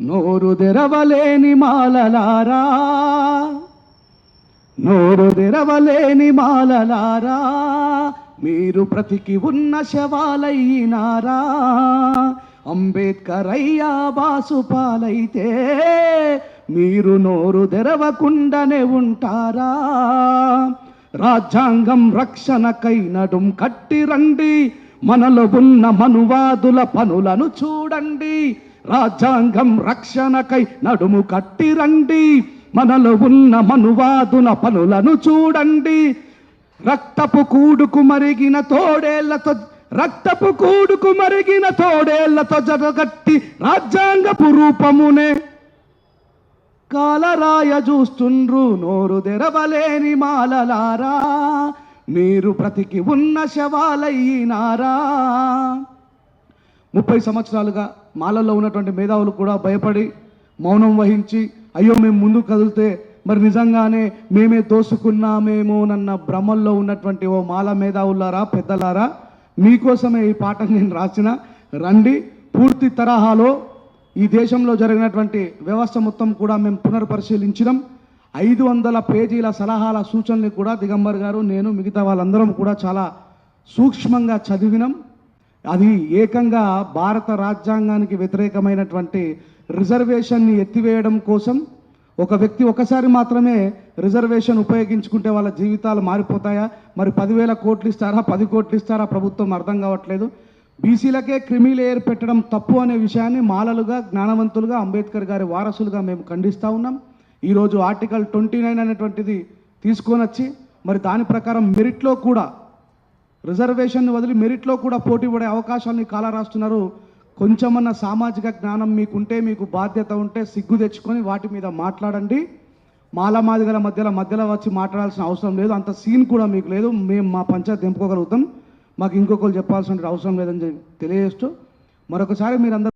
నోరు తెరవలేని మాలలారా. నోరు తెరవలేని మాలలారా. మీరు ప్రతికి ఉన్న శవాలయ్యినారా అంబేద్కర్ అయ్యా బాసుపాలైతే మీరు నోరు తెరవకుండానే ఉంటారా. రాజ్యాంగం రక్షణకై నడుం కట్టి రండి. మనలో ఉన్న మనువాదుల పనులను చూడండి. రాజ్యాంగం రక్షణకై నడుము కట్టి రండి. మనలో ఉన్న మనువాదుల పనులను చూడండి. రక్తపు కూడుకు మరిగిన తోడేళ్ళతో రక్తపు కూడుకు మరిగిన తోడేళ్ళతో జరగట్టి రాజ్యాంగపు రూపమునే కాలరాయ చూస్తుండ్రు నోరు తెరవలేని మాలలారా. మీరు బ్రతికి ఉన్న శవాలయ్యినారా ముప్పై సంవత్సరాలుగా మాలల్లో ఉన్నటువంటి మేధావులు కూడా భయపడి మౌనం వహించి అయ్యో మేము ముందు కదిలితే మరి నిజంగానే మేమే దోసుకున్నామేమోనన్న భ్రమల్లో ఉన్నటువంటి ఓ మాల మేధావులారా పెద్దలారా మీకోసమే ఈ పాట నేను రాసిన. రండి పూర్తి తరహాలో ఈ దేశంలో జరిగినటువంటి వ్యవస్థ మొత్తం కూడా మేము పునర్పరిశీలించినాం. ఐదు వందల పేజీల సలహాల సూచనలు కూడా దిగంబర్ గారు నేను మిగతా వాళ్ళందరం కూడా చాలా సూక్ష్మంగా చదివినాం. అది ఏకంగా భారత రాజ్యాంగానికి వ్యతిరేకమైనటువంటి రిజర్వేషన్ని ఎత్తివేయడం కోసం ఒక వ్యక్తి ఒకసారి మాత్రమే రిజర్వేషన్ ఉపయోగించుకుంటే వాళ్ళ జీవితాలు మారిపోతాయా? మరి పదివేల కోట్లు ఇస్తారా? పది కోట్లు ఇస్తారా? ప్రభుత్వం అర్థం కావట్లేదు. బీసీలకే క్రిమి లేయర్ పెట్టడం తప్పు అనే విషయాన్ని మాలలుగా జ్ఞానవంతులుగా అంబేద్కర్ గారి వారసులుగా మేము ఖండిస్తూ ఉన్నాం. ఈరోజు ఆర్టికల్ ట్వంటీ నైన్ అనేటువంటిది తీసుకొని వచ్చి మరి దాని ప్రకారం మెరిట్లో కూడా రిజర్వేషన్ వదిలి మెరిట్లో కూడా పోటీ పడే అవకాశాన్ని కాలరాస్తున్నారు. కొంచెమన్న సామాజిక జ్ఞానం మీకుంటే మీకు బాధ్యత ఉంటే సిగ్గు తెచ్చుకొని వాటి మీద మాట్లాడండి. మాల మాదిగల మధ్యలో మధ్యలో వచ్చి మాట్లాడాల్సిన అవసరం లేదు. అంత సీన్ కూడా మీకు లేదు. మేము మా పంచాయతీ దింపుకోగలుగుతాం మాకు ఇంకొకరు చెప్పాల్సిన అవసరం లేదని తెలియజేస్తూ మరొకసారి మీరందరూ